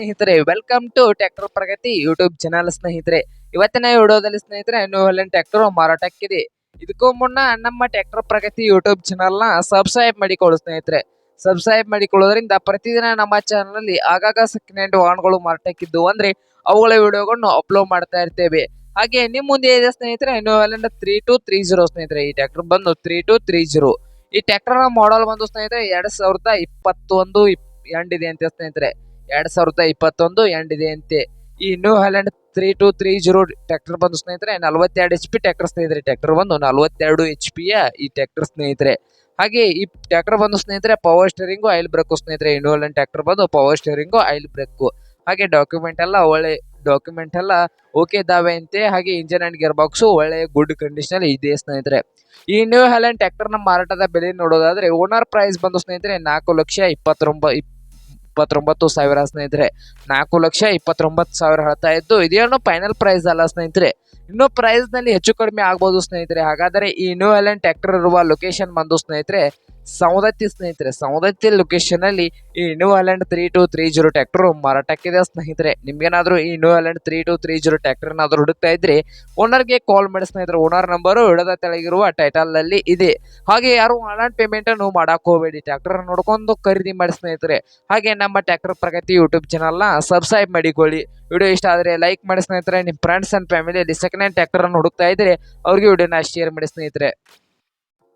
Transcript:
ಸ್ನೇಹಿತರೆ welcome to tractor Pragati YouTube channel ಸ್ನೇಹಿತರೆ. ಇವತ್ತಿನ ವಿಡಿಯೋದಲ್ಲಿ ಸ್ನೇಹಿತರೆ ನ್ಯೂ ಹಲೆಂಡ್ ಟ್ರ್ಯಾಕ್ಟರ್ ಮಾರಾಟಕ್ಕಿದೆ. ಇದಕ್ಕೂ ಮುನ್ನ ನಮ್ಮ ಟ್ರ್ಯಾಕ್ಟರ್ ಪ್ರಗತಿ ಯೂಟ್ಯೂಬ್ ಚಾನಲ್ನ ಸಬ್ಸ್ಕ್ರೈಬ್ ಮಾಡಿಕೊಳ್ಳು ಸ್ನೇಹಿತರೆ. ಸಬ್ಸ್ಕ್ರೈಬ್ ಮಾಡಿಕೊಳ್ಳೋದ್ರಿಂದ ಪ್ರತಿದಿನ ನಮ್ಮ ಚಾನಲಲ್ಲಿ ಆಗಾಗ ಸೆಕೆಂಡ್ ಹ್ಯಾಂಡ್ ವಾಹನಗಳು ಮಾರಾಟಕ್ಕಿದ್ದು ಅಂದ್ರೆ ಅವುಗಳ ವಿಡಿಯೋಗಳನ್ನು ಅಪ್ಲೋಡ್ ಮಾಡ್ತಾ ಇರ್ತೇವೆ. ಹಾಗೆ ನಿಮ್ಮ ಮುಂದೆ ಇದೆ ಸ್ನೇಹಿತರೆ new three two three zero ಸ್ನೇಹಿತರೆ, ಈ ಟ್ರ್ಯಾಕ್ಟರ್ ಬಂದು ತ್ರೀ ಟು ತ್ರೀ ಜೀರೋ ಈ ಟ್ರ್ಯಾಕ್ಟರ್ ಮಾಡೆಲ್ ಬಂದು ಸ್ನೇಹಿತರೆ, ಎರಡ್ ಸಾವಿರದ ಇಪ್ಪತ್ತೊಂದು, ಇಪ್- ಎಂಡ್ ಇದೆ ಅಂತೆ ಸ್ನೇಹಿತರೆ. ಎರಡ್ ಸಾವಿರದ ಇಪ್ಪತ್ತೊಂದು ಎಂಡ್ ಇದೆ ಅಂತೆ. ಈ new Holland three two three zero tractor ಬಂದು ಸ್ನೇಹಿತರೆ, ನಲವತ್ತೆರಡು ಎಚ್ ಪಿ ಟ್ರ್ಯಾಕ್ಟರ್ ಸ್ನೇಹಿತರೆ ಟ್ರ್ಯಾಕ್ಟರ್ ಬಂದು ನಲವತ್ತೆರಡು ಎಚ್ ಪಿಯ ಈ ಟ್ರ್ಯಾಕ್ಟರ್ ಸ್ನೇಹಿತರೆ. ಹಾಗೆ ಈ ಟ್ರ್ಯಾಕ್ಟರ್ ಬಂದು ಸ್ನೇಹಿತರೆ ಪವರ್ ಸ್ಟೇರಿಂಗು ಆಯಿಲ್ ಬ್ರೇಕು ಸ್ನೇಹಿತರೆ ಇನ್ನೂ ಹ್ಯಾಲೆಂಡ್ ಟ್ರ್ಯಾಕ್ಟರ್ ಬಂದು ಪವರ್ ಸ್ಟೇರಿಂಗು ಆಯಿಲ್ ಬ್ರೇಕು ಹಾಗೆ ಡಾಕ್ಯುಮೆಂಟ್ ಎಲ್ಲ ಒಳ್ಳೆ ಡಾಕ್ಯುಮೆಂಟ್ ಎಲ್ಲ ಓಕೆ ಇದಾವೆ ಅಂತೆ. ಹಾಗೆ ಇಂಜಿನ್ ಅಂಡ್ ಗೇರ್ ಬಾಕ್ಸು ಒಳ್ಳೆ ಗುಡ್ ಕಂಡೀಷನ್ ಇದೆ ಸ್ನೇಹಿತರೆ. ಈ ನ್ಯೂ ಹೈಲ್ಯಾಂಡ್ ಟ್ರ್ಯಾಕ್ಟರ್ನ ಮಾರಾಟದ ಬೆಲೆ ನೋಡೋದಾದ್ರೆ ಓನರ್ ಪ್ರೈಸ್ ಬಂದು ಸ್ನೇಹಿತರೆ ನಾಲ್ಕು ಲಕ್ಷ ಇಪ್ಪತ್ತೊಂಬ ಇಪ್ಪತ್ತೊಂಬತ್ತು ಸಾವಿರ ಸ್ನೇಹಿತರೆ. ನಾಲ್ಕು ಲಕ್ಷ ಇಪ್ಪತ್ತೊಂಬತ್ತು ಸಾವಿರ ಹೇಳ್ತಾ ಇದ್ದು, ಇದೇನು ಫೈನಲ್ ಪ್ರೈಸ್ ಅಲ್ಲ ಸ್ನೇಹಿತರೆ. ಇನ್ನು ಪ್ರೈಸ್ನಲ್ಲಿ ಹೆಚ್ಚು ಕಡಿಮೆ ಆಗ್ಬೋದು ಸ್ನೇಹಿತರೆ. ಹಾಗಾದರೆ ಈ ನ್ಯೂ ಎಲೆನ್ ಟ್ರ್ಯಾಕ್ಟರ್ ಇರುವ ಲೊಕೇಶನ್ ಬಂದು ಸ್ನೇಹಿತರೆ ಸೌದತ್ತಿ ಸ್ನೇಹಿತರೆ ಸವದತ್ತಿ ಲೊಕೇಶನ್ ಅಲ್ಲಿ ಈ new holland three two three zero tractor ಮಾರಾಟಕ್ಕಿದೆ ಸ್ನೇಹಿತರೆ. ನಿಮ್ಗೇನಾದ್ರೂ ಈ new holland three two three zero tractor ಏನಾದ್ರೂ ಹುಡುಕ್ತಾ ಇದ್ರೆ ಓನರ್ಗೆ ಕಾಲ್ ಮಾಡಿ ಸ್ನೇಹಿತರೆ. ಓನರ್ ನಂಬರು ಇಡದ ತೆಳಗಿರುವ ಟೈಟಲ್ ಅಲ್ಲಿ ಇದೆ. ಹಾಗೆ ಯಾರು ಆನ್ಲೈನ್ ಪೇಮೆಂಟ್ ಅನ್ನು ಮಾಡಕ್ ಹೋಗಬೇಡಿ. ಟ್ರ್ಯಾಕ್ಟರ್ ನೋಡ್ಕೊಂಡು ಖರೀದಿ ಮಾಡಿ ಸ್ನೇಹಿತರೆ. ಹಾಗೆ ನಮ್ಮ ಟ್ರ್ಯಾಕ್ಟರ್ ಪ್ರಗತಿ ಯೂಟ್ಯೂಬ್ ಚಾನಲ್ನ ಸಬ್ಸ್ಕ್ರೈಬ್ ಮಾಡಿಕೊಳ್ಳಿ. ವಿಡಿಯೋ ಇಷ್ಟ ಆದರೆ ಲೈಕ್ ಮಾಡಿ ಸ್ನೇಹಿತರೆ. ನಿಮ್ಮ ಫ್ರೆಂಡ್ಸ್ ಅಂಡ್ ಫ್ಯಾಮಿಲಿಯಲ್ಲಿ ಸೆಕೆಂಡ್ ಹ್ಯಾಂಡ್ ಟ್ರ್ಯಾಕ್ಟರ್ ಅನ್ನು ಹುಡುಕ್ತಾ ಇದ್ರೆ ಅವ್ರಿಗೆ ವಿಡಿಯೋನ ಶೇರ್ ಮಾಡಿ ಸ್ನೇಹಿತರೆ.